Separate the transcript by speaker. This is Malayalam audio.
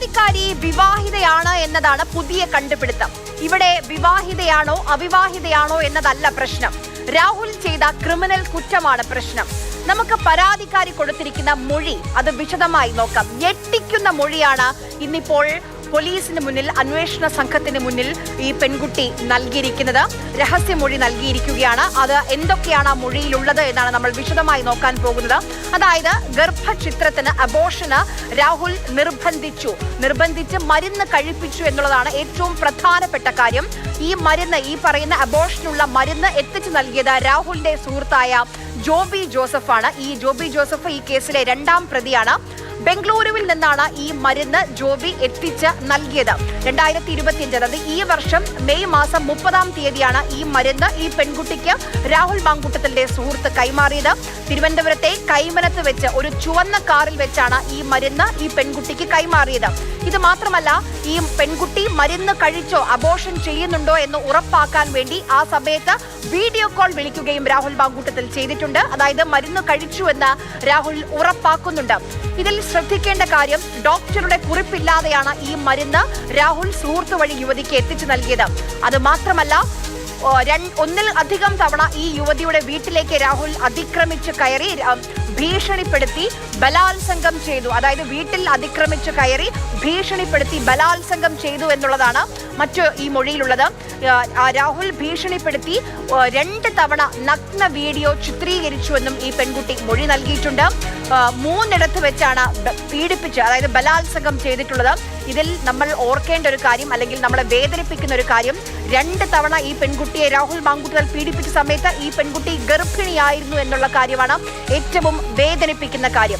Speaker 1: പരാതിക്കാരി വിവാഹിതയാണ് എന്നതാണ് പുതിയ കണ്ടുപിടുത്തം. ഇവിടെ വിവാഹിതയാണോ അവിവാഹിതയാണോ എന്നതല്ല പ്രശ്നം. രാഹുൽ ചെയ്ത ക്രിമിനൽ കുറ്റമാണ് പ്രശ്നം. നമുക്ക് പരാതിക്കാരി കൊടുത്തിരിക്കുന്ന മൊഴി അത് വിശദമായി നോക്കാം. ഞെട്ടിക്കുന്ന മൊഴിയാണ് ഇന്നിപ്പോൾ പോലീസിന് മുന്നിൽ അന്വേഷണ സംഘത്തിന് മുന്നിൽ ഈ പെൺകുട്ടി നൽകിയിരിക്കുന്നത്. രഹസ്യമൊഴി നൽകിയിരിക്കുകയാണ്. അത് എന്തൊക്കെയാണ് ആ മൊഴിയിലുള്ളത് എന്നാണ് നമ്മൾ വിശദമായി നോക്കാൻ പോകുന്നത്. അതായത് ഗർഭചിത്രത്തിന് അബോഷന് രാഹുൽ നിർബന്ധിച്ചു. നിർബന്ധിച്ച് മരുന്ന് കഴിപ്പിച്ചു എന്നുള്ളതാണ് ഏറ്റവും പ്രധാനപ്പെട്ട കാര്യം. ഈ മരുന്ന് ഈ പറയുന്ന അബോഷനുള്ള മരുന്ന് എത്തിച്ചു നൽകിയത് രാഹുലിന്റെ സുഹൃത്തായ ജോബി ജോസഫാണ്. ഈ ജോബി ജോസഫ് ഈ കേസിലെ രണ്ടാം പ്രതിയാണ്. ബംഗളൂരുവിൽ നിന്നാണ് ഈ മരുന്ന് ജോബി എത്തിച്ച് നൽകിയത്. രണ്ടായിരത്തി ഇരുപത്തിയഞ്ച് അതായത് ഈ വർഷം മെയ് മാസം മുപ്പതാം തീയതിയാണ് ഈ മരുന്ന് ഈ പെൺകുട്ടിക്ക് രാഹുൽ മാങ്കുട്ടത്തിന്റെ സുഹൃത്ത് കൈമാറിയത്. തിരുവനന്തപുരത്തെ കൈമനത്ത് വെച്ച് ഒരു ചുവന്ന കാറിൽ വെച്ചാണ് ഈ മരുന്ന് ഈ പെൺകുട്ടിക്ക് കൈമാറിയത്. ഇത് മാത്രമല്ല ഈ പെൺകുട്ടി മരുന്ന് കഴിച്ചോ അബോഷൻ ചെയ്യുന്നുണ്ടോ എന്ന് ഉറപ്പാക്കാൻ വേണ്ടി ആ സമയത്ത് വീഡിയോ കോൾ വിളിക്കുകയും രാഹുൽ മാങ്കൂട്ടത്തിൽ ചെയ്തിട്ടുണ്ട്. അതായത് മരുന്ന് കഴിച്ചു എന്ന് രാഹുൽ ഉറപ്പാക്കുന്നുണ്ട്. ഇതിൽ ശ്രദ്ധിക്കേണ്ട കാര്യം ഡോക്ടറുടെ കുറിപ്പില്ലാതെയാണ് ഈ മരുന്ന് രാഹുൽ സുഹൃത്തു വഴി യുവതിക്ക് എത്തിച്ചു നൽകിയത്. അത് മാത്രമല്ല ഒന്നിൽ അധികം തവണ ഈ യുവതിയുടെ വീട്ടിലേക്ക് രാഹുൽ അതിക്രമിച്ച് കയറി ഭീഷണിപ്പെടുത്തി ബലാത്സംഗം ചെയ്തു. അതായത് വീട്ടിൽ അതിക്രമിച്ച് കയറി ഭീഷണിപ്പെടുത്തി ബലാത്സംഗം ചെയ്തു എന്നുള്ളതാണ് മറ്റു ഈ മൊഴിയിലുള്ളത്. രാഹുൽ ഭീഷണിപ്പെടുത്തി രണ്ട് തവണ നഗ്ന വീഡിയോ ചിത്രീകരിച്ചുവെന്നും ഈ പെൺകുട്ടി മൊഴി നൽകിയിട്ടുണ്ട്. മൂന്നിടത്ത് വെച്ചാണ് പീഡിപ്പിച്ച് അതായത് ബലാത്സംഗം ചെയ്തിട്ടുള്ളത്. ഇതിൽ നമ്മൾ ഓർക്കേണ്ട ഒരു കാര്യം അല്ലെങ്കിൽ നമ്മളെ വേദനിപ്പിക്കുന്ന ഒരു കാര്യം രണ്ട് തവണ ഈ പെൺകുട്ടിയെ രാഹുൽ മാങ്കുട്ടൽ പീഡിപ്പിച്ച സമയത്ത് ഈ പെൺകുട്ടി ഗർഭിണിയായിരുന്നു എന്നുള്ള കാര്യമാണ് ഏറ്റവും വേദനിപ്പിക്കുന്ന കാര്യം.